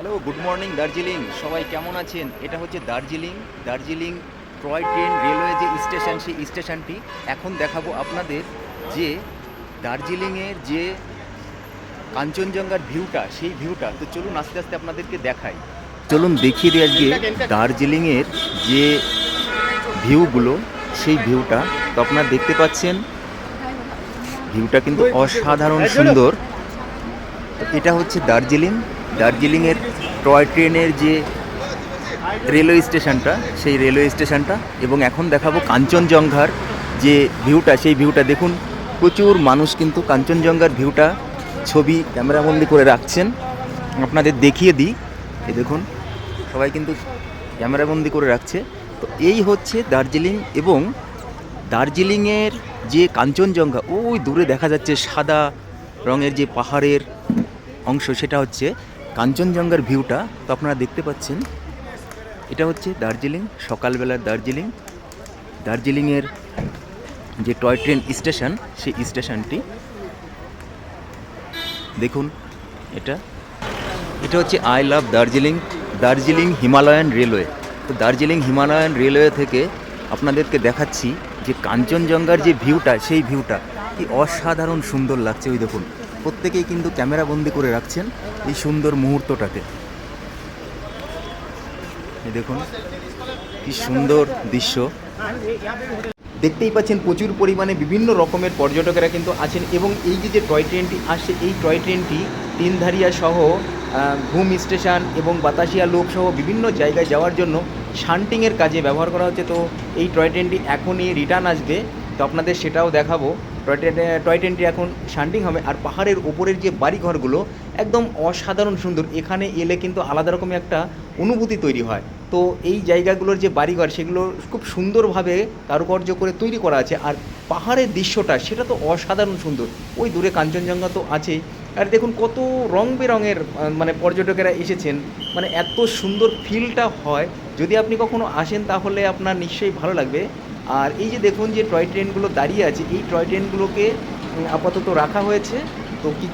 Hello, good morning Darjeeling. সবাই কেমন আছেন? এটা হচ্ছে Darjeeling. Darjeeling toy train railway যে স্টেশন, সেই স্টেশনটি এখন দেখাবো আপনাদের যে দার্জিলিংয়ের যে কাঞ্চনজঙ্ঘার ভিউটা, সেই ভিউটা। তো চলুন আস্তে আস্তে আপনাদেরকে দেখাই। চলুন দেখিয়ে দিই আজকে দার্জিলিংয়ের যে ভিউগুলো, সেই ভিউটা। তো আপনারা দেখতে পাচ্ছেন, ভিউটা কিন্তু অসাধারণ সুন্দর। তো এটা হচ্ছে দার্জিলিং। দার্জিলিংয়ের টয় ট্রেনের যে রেলওয়ে স্টেশনটা, সেই রেলওয়ে স্টেশনটা এবং এখন দেখাবো কাঞ্চনজঙ্ঘার যে ভিউটা, সেই ভিউটা দেখুন। প্রচুর মানুষ কিন্তু কাঞ্চনজঙ্ঘার ভিউটা ছবি ক্যামেরাবন্দি করে রাখছেন। আপনাদের দেখিয়ে দিই। এই দেখুন, সবাই কিন্তু ক্যামেরাবন্দি করে রাখছে। তো এই হচ্ছে দার্জিলিং এবং দার্জিলিংয়ের যে কাঞ্চনজঙ্ঘা, ওই দূরে দেখা যাচ্ছে সাদা রঙের যে পাহাড়ের অংশ, সেটা হচ্ছে কাঞ্চনজঙ্ঘার ভিউটা তো আপনারা দেখতে পাচ্ছেন। এটা হচ্ছে দার্জিলিং, সকালবেলার দার্জিলিং। দার্জিলিংয়ের যে টয় ট্রেন স্টেশন, সেই স্টেশনটি। দেখুন, এটা। এটা হচ্ছে I love Darjeeling Darjeeling Himalayan railway. তো দার্জিলিং হিমালয়ান রেলওয়ে থেকে আপনাদেরকে দেখাচ্ছি যে কাঞ্চনজঙ্ঘার যে ভিউটা, সেই ভিউটা কি অসাধারণ সুন্দর লাগছে। ওই দেখুন প্রত্যেকেই কিন্তু ক্যামেরা বন্দি করে রাখছেন এই সুন্দর মুহূর্তটাকে দেখুন, কি সুন্দর দৃশ্য। দেখতেই পাচ্ছেন প্রচুর পরিমাণে বিভিন্ন রকমের পর্যটকেরা কিন্তু আছেন এবং এই যে যে টয় ট্রেনটি আসছে, এই টয় ট্রেনটি তিনধারিয়া সহ ঘুম স্টেশন এবং বাতাসিয়া লোক সহ বিভিন্ন জায়গায় যাওয়ার জন্য শান্টিংয়ের কাজে ব্যবহার করা হচ্ছে। তো এই টয় ট্রেনটি এখনই রিটার্ন আসবে। তো আপনাদের সেটাও দেখাবো। টয় ট্রেনে টয় ট্রেনটি এখন শান্টিং হবে আর পাহাড়ের ওপরের যে বাড়িঘরগুলো একদম অসাধারণ সুন্দর। এখানে এলে কিন্তু আলাদা রকমের একটা অনুভূতি তৈরি হয়। তো এই জায়গাগুলোর যে বাড়িঘর, সেগুলো খুব সুন্দরভাবে কারুকার্য করে তৈরি করা আছে আর পাহাড়ের দৃশ্যটা, সেটা তো অসাধারণ সুন্দর। ওই দূরে কাঞ্চনজঙ্ঘা তো আছেই। আর দেখুন কত রং বেরঙের মানে পর্যটকেরা এসেছেন। মানে এত সুন্দর ফিলটা হয়। যদি আপনি কখনো আসেন তাহলে আপনার নিশ্চয়ই ভালো লাগবে। আর এই যে দেখুন যে টয় ট্রেনগুলো দাঁড়িয়ে আছে, এই টয় ট্রেনগুলোকে আপাতত রাখা হয়েছে। তো কি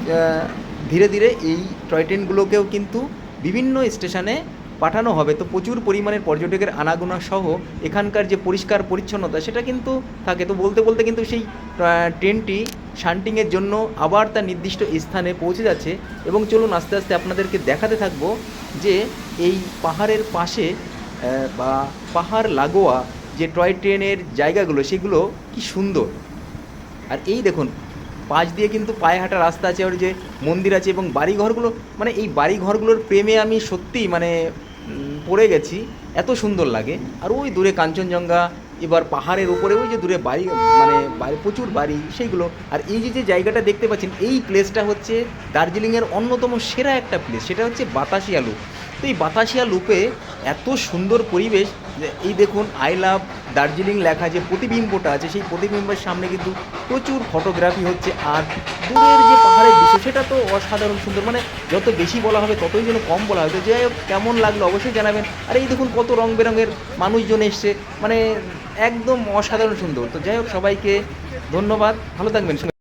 ধীরে ধীরে এই টয় ট্রেনগুলোকেও কিন্তু বিভিন্ন স্টেশনে পাঠানো হবে। তো প্রচুর পরিমাণের পর্যটকের আনাগোনা সহ এখানকার যে পরিষ্কার পরিচ্ছন্নতা, সেটা কিন্তু থাকে। তো বলতে বলতে কিন্তু সেই ট্রেনটি শান্টিংয়ের জন্য আবার তার নির্দিষ্ট স্থানে পৌঁছে যাচ্ছে। এবং চলুন আস্তে আস্তে আপনাদেরকে দেখাতে থাকব যে এই পাহাড়ের পাশে বা পাহাড় লাগোয়া যে টয় ট্রেনের জায়গাগুলো, সেগুলো কি সুন্দর। আর এই দেখুন, পাশ দিয়ে কিন্তু পায়ে হাঁটা রাস্তা আছে আর যে মন্দির আছে এবং বাড়িঘরগুলো মানে এই বাড়িঘরগুলোর প্রেমে আমি সত্যিই মানে পড়ে গেছি। এত সুন্দর লাগে। আর ওই দূরে কাঞ্চনজঙ্ঘা, এবার পাহাড়ের উপরে, ওই যে দূরে বাড়ি মানে বাড়ি, প্রচুর বাড়ি, সেইগুলো। আর এই যে যে জায়গাটা দেখতে পাচ্ছেন, এই প্লেসটা হচ্ছে দার্জিলিংয়ের অন্যতম সেরা একটা প্লেস সেটা হচ্ছে বাতাসিয়া লুপ তো এই বাতাসিয়া লুপে এত সুন্দর পরিবেশ এই দেখুন আই লাভ দার্জিলিং লেখা যে প্রতিবিম্বটা আছে, সেই প্রতিবিম্বের সামনে কিন্তু প্রচুর ফটোগ্রাফি হচ্ছে আর দূরের যে পাহাড়ের দৃশ্য, সেটা তো অসাধারণ সুন্দর। মানে যত বেশি বলা হবে, ততই যেন কম বলা হবে। যাই হোক, কেমন লাগল অবশ্যই জানাবেন। আর এই দেখুন, কত রং বেরঙের মানুষজন এসছে। মানে একদম অসাধারণ সুন্দর। তো যাই হোক, সবাইকে ধন্যবাদ। ভালো থাকবেন।